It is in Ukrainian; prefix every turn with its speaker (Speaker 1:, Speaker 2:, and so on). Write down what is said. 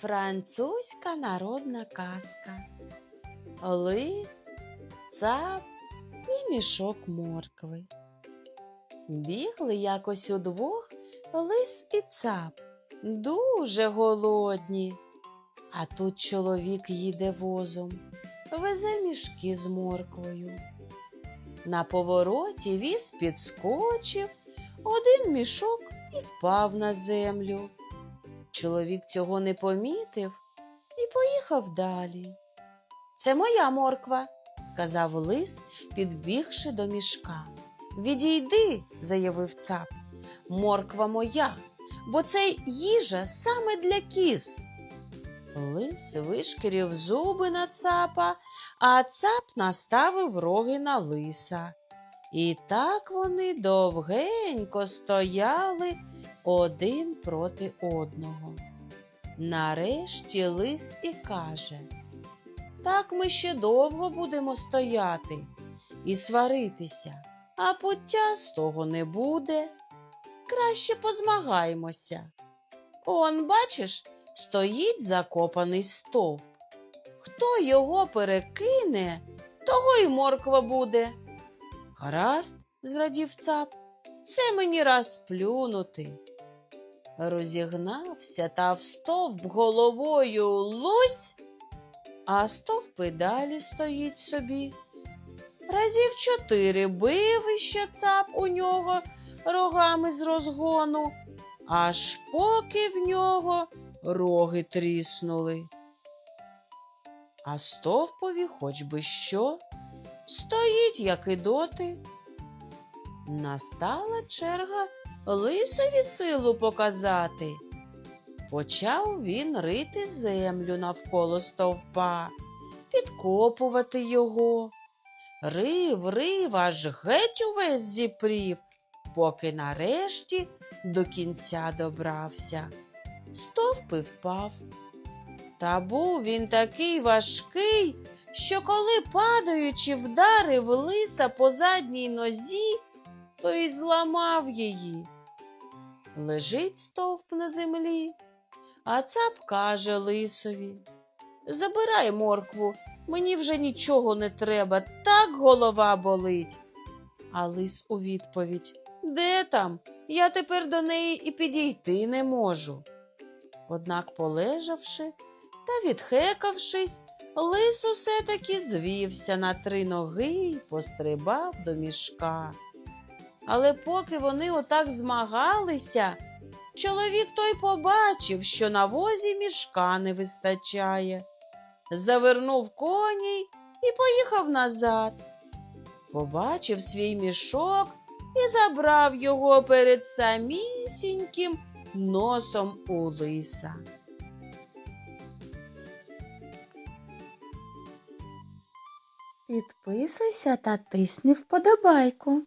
Speaker 1: Французька народна казка. Лис, цап і мішок моркви. Бігли якось удвох лис і цап, дуже голодні. А тут чоловік їде возом, везе мішки з морквою. На повороті віз підскочив, один мішок і впав на землю. Чоловік цього не помітив і поїхав далі. Це моя морква, сказав лис, підбігши до мішка. Відійди, заявив цап. Морква моя, бо це їжа саме для кіз. Лис вишкірів зуби на цапа, а цап наставив роги на лиса. І так вони довгенько стояли один проти одного. Нарешті лис і каже Так ми ще довго будемо стояти і сваритися, а пуття з того не буде. Краще позмагаємося. Он, бачиш, стоїть закопаний стовп. Хто його перекине, того й морква буде. Гаразд, зрадів цап, це мені раз плюнути. Розігнався та в стовп головою лусь, а стовп і далі стоїть собі. Разів чотири бив іще цап у нього рогами з розгону, аж поки в нього роги тріснули. А стовпові хоч би що, стоїть, як і доти. Настала черга лисові силу показати. Почав він рити землю навколо стовпа, підкопувати його. Рив, рив, аж геть увесь зіпрів, поки нарешті до кінця добрався. Стовп і впав. Та був він такий важкий, що коли падаючи вдарив лиса по задній нозі, то й зламав її. Лежить стовп на землі, а цап каже лисові Забирай моркву, мені вже нічого не треба, так голова болить. А лис у відповідь Де там? Я тепер до неї і підійти не можу. Однак, полежавши та відхекавшись, лис усе таки звівся на три ноги й пострибав до мішка. Але поки вони отак змагалися, чоловік той побачив, що на возі мішка не вистачає. Завернув коней і поїхав назад. Побачив свій мішок і забрав його перед самісіньким носом у лиса.
Speaker 2: Підписуйся та тисни вподобайку.